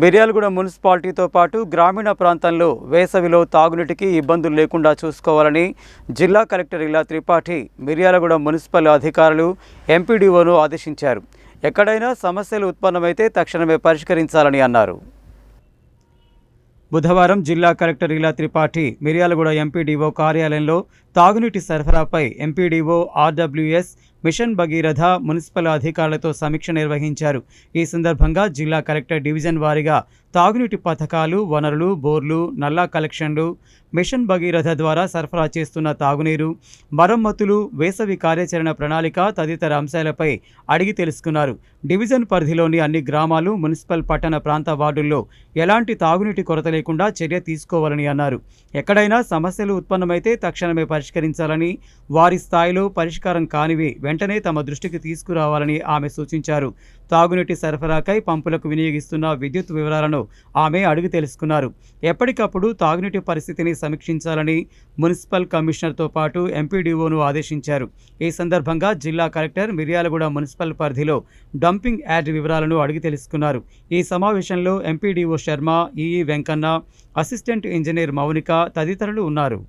మిర్యాలగూడ మున్సిపాలిటీతో పాటు గ్రామీణ ప్రాంతంలో వేసవిలో తాగునీటికి ఇబ్బందులు లేకుండా చూసుకోవాలని జిల్లా కలెక్టర్ ఇలా త్రిపాఠి మిర్యాలగూడ మున్సిపల్ అధికారులు ఎంపీడీఓను ఆదేశించారు. ఎక్కడైనా సమస్యలు ఉత్పన్నమైతే తక్షణమే పరిష్కరించాలని అన్నారు. బుధవారం జిల్లా కలెక్టర్ ఇలా త్రిపాఠి మిర్యాలగూడ ఎంపీడీఓ కార్యాలయంలో తాగునీటి సరఫరాపై MPDO RWS Mission Bhagiratha municipal అధికారులతో సమీక్ష నిర్వహించారు. ఈ సందర్భంగా జిల్లా కలెక్టర్ డివిజన్ వారీగా తాగునీటి పథకాలు వనరులు బోర్లు నల్లా కలెక్షన్లు మిషన్ భగీరథ ద్వారా సరఫరా చేస్తున్న తాగునీరు మరమ్మతులు వేసవి కార్యాచరణ ప్రణాళిక తదితర అంశాలపై అడిగి తెలుసుకున్నారు. డివిజన్ పరిధిలోని అన్ని గ్రామాలు మున్సిపల్ పట్టణ ప్రాంత వార్డుల్లో ఎలాంటి తాగునీటి కొరత లేకుండా చర్య తీసుకోవాలని అన్నారు. ఎక్కడైనా సమస్యలు ఉత్పన్నమైతే తక్షణమే పరిష్కరించాలని వారి స్థాయిలో పరిష్కారం కానివి వెంటనే తమ దృష్టికి తీసుకురావాలని ఆమె సూచించారు. తాగునీటి సరఫరాకై పంపులకు వినియోగిస్తున్న విద్యుత్ వివరాలను ఆమె అడిగి తెలుసుకున్నారు. ఎప్పటికప్పుడు తాగునీటి పరిస్థితిని సమీక్షించాలని మున్సిపల్ కమిషనర్తో పాటు ఎంపీడీఓను ఆదేశించారు. ఈ సందర్భంగా జిల్లా కలెక్టర్ మిర్యాలగూడ మున్సిపల్ పరిధిలో డంపింగ్ యార్డ్ వివరాలను అడిగి తెలుసుకున్నారు. ఈ సమావేశంలో MPDO Sharma EE Venkanna assistant engineer Mounika తదితరులు ఉన్నారు.